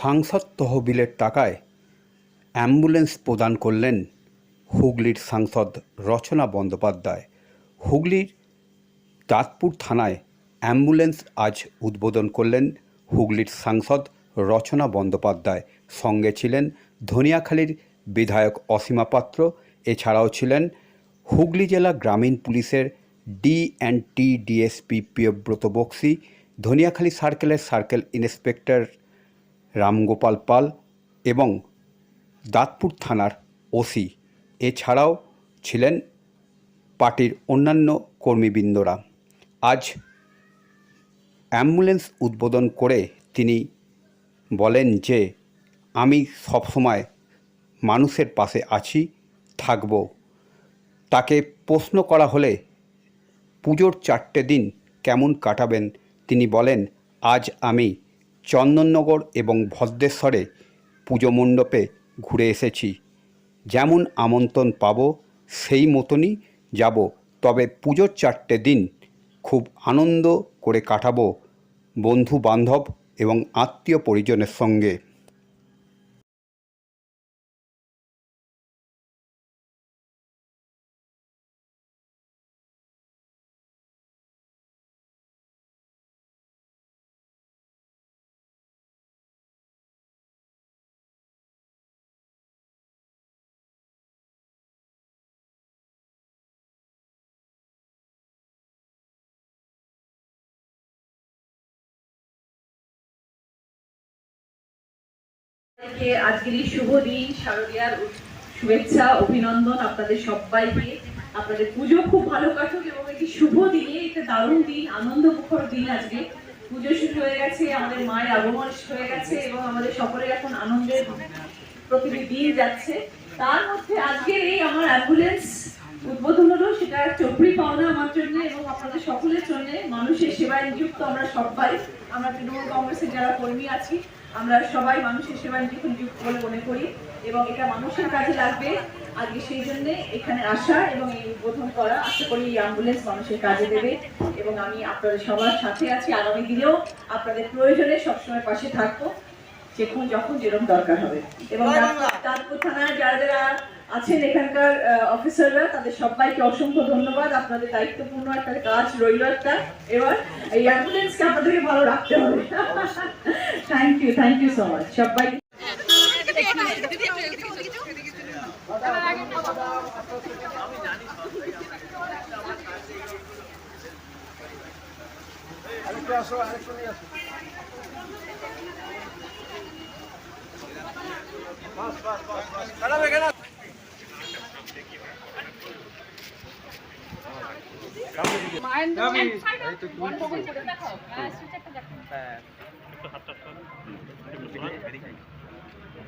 সাংসদ তহবিলের টাকায় অ্যাম্বুলেন্স প্রদান করলেন হুগলির সাংসদ রচনা বন্দ্যোপাধ্যায়। হুগলির দাঁতপুর থানায় অ্যাম্বুলেন্স আজ উদ্বোধন করলেন হুগলির সাংসদ রচনা বন্দ্যোপাধ্যায়। সঙ্গে ছিলেন ধনিয়াখালীর বিধায়ক অসীমা পাত্র, এছাড়াও ছিলেন হুগলি জেলা গ্রামীণ পুলিশের D and T DSP Priyabrata Baksi, Dhaniakhali সার্কেলের সার্কেল ইন্সপেক্টর রামগোপাল পাল এবং দাঁতপুর থানার ওসি। এছাড়াও ছিলেন পার্টির অন্যান্য কর্মীবৃন্দরা। আজ অ্যাম্বুলেন্স উদ্বোধন করে তিনি বলেন যে, আমি সবসময় মানুষের পাশে আছি, থাকব। তাকে প্রশ্ন করা হলে পুজোর চারটে দিন কেমন কাটাবেন? তিনি বলেন, আজ আমি চন্দননগর এবং ভদ্রেশ্বরে পুজো মণ্ডপে ঘুরে এসেছি। যেমন আমন্ত্রণ পাব, সেই মতনই যাব। তবে পুজোর চারটে দিন খুব আনন্দ করে কাটাবো বন্ধু বান্ধব এবং আত্মীয় পরিজনের সঙ্গে। আজকের এই শুভ দিন শুভেচ্ছা, অভিনন্দন আপনাদের সবাইকে। আপনাদের পুজো খুব ভালো কাটুক এবং একটি শুভ দিনে একটা দারুণ দিন আনন্দ মুখর দিন আজকে। পুজো শুরু হয়ে গেছে, আমাদের মায়ের আগমন হয়ে গেছে এবং আমাদের সকলের এখন আনন্দের যাচ্ছে। তার মধ্যে এই আমার অ্যাম্বুলেন্স উদ্বোধন হলো, সেটা চোখড়ি পাওনা আমার জন্য এবং আপনাদের সকলের জন্য। মানুষের সেবায় নিযুক্ত আমরা সবাই। আমরা তৃণমূল কংগ্রেসের যারা কর্মী আছি আমরা সবাই মানুষের সেবায় নিজেকে নিযুক্ত বলে মনে করি এবং এটা মানুষের কাজে লাগবে। আজকে সেই জন্য এখানে আসা এবং এই উদ্বোধন করা আশা করি এই অ্যাম্বুলেন্স মানুষের কাজে দেবে এবং আমি আপনাদের সবার সাথে আছি। আগামী দিনেও আপনাদের প্রয়োজনে সবসময় পাশে থাকব যখন যখন যেরকম দরকার হবে। এবং তারপর থানায় যারা যারা আছেন এখানকার অফিসাররা তাদের সবাইকে অসংখ্য ধন্যবাদ। আপনাদের দায়িত্বপূর্ণ একটা কাজ রইল একটা। এবার এই অ্যাম্বুলেন্সকে আপনাদেরকে ভালো রাখতে হবে। Thank you thank you so much সবাই।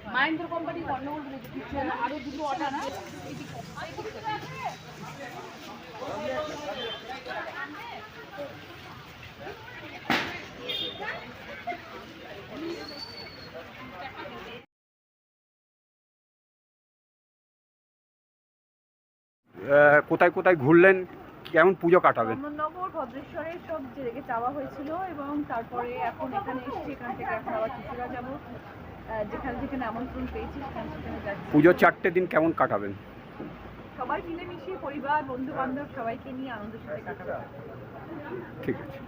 মাহেন্দ্র কোম্পানি গন্ডগোল হয়েছে না আরও দুটো অর্ডার না আহ, কোথায় কোথায় ঘুরলেন? কেমন পুজো কাটাবেন চন্দননগর ভদ্রেশ্বরের সব জেগে যাওয়া হয়েছিল এবং তারপরে এখন এখানে এসেছি এখান থেকে এখন আবার ত্রিপুরা যাব। যেখানে যেখানে আমন্ত্রণ পেয়েছি সেখানে সেখানে যাচ্ছি। পুজোর চারটে দিন কেমন কাটাবেন? সবাই মিলেমিশে পরিবার বন্ধু বান্ধব সবাইকে নিয়ে আনন্দের সাথে কাটাবো। ঠিক আছে।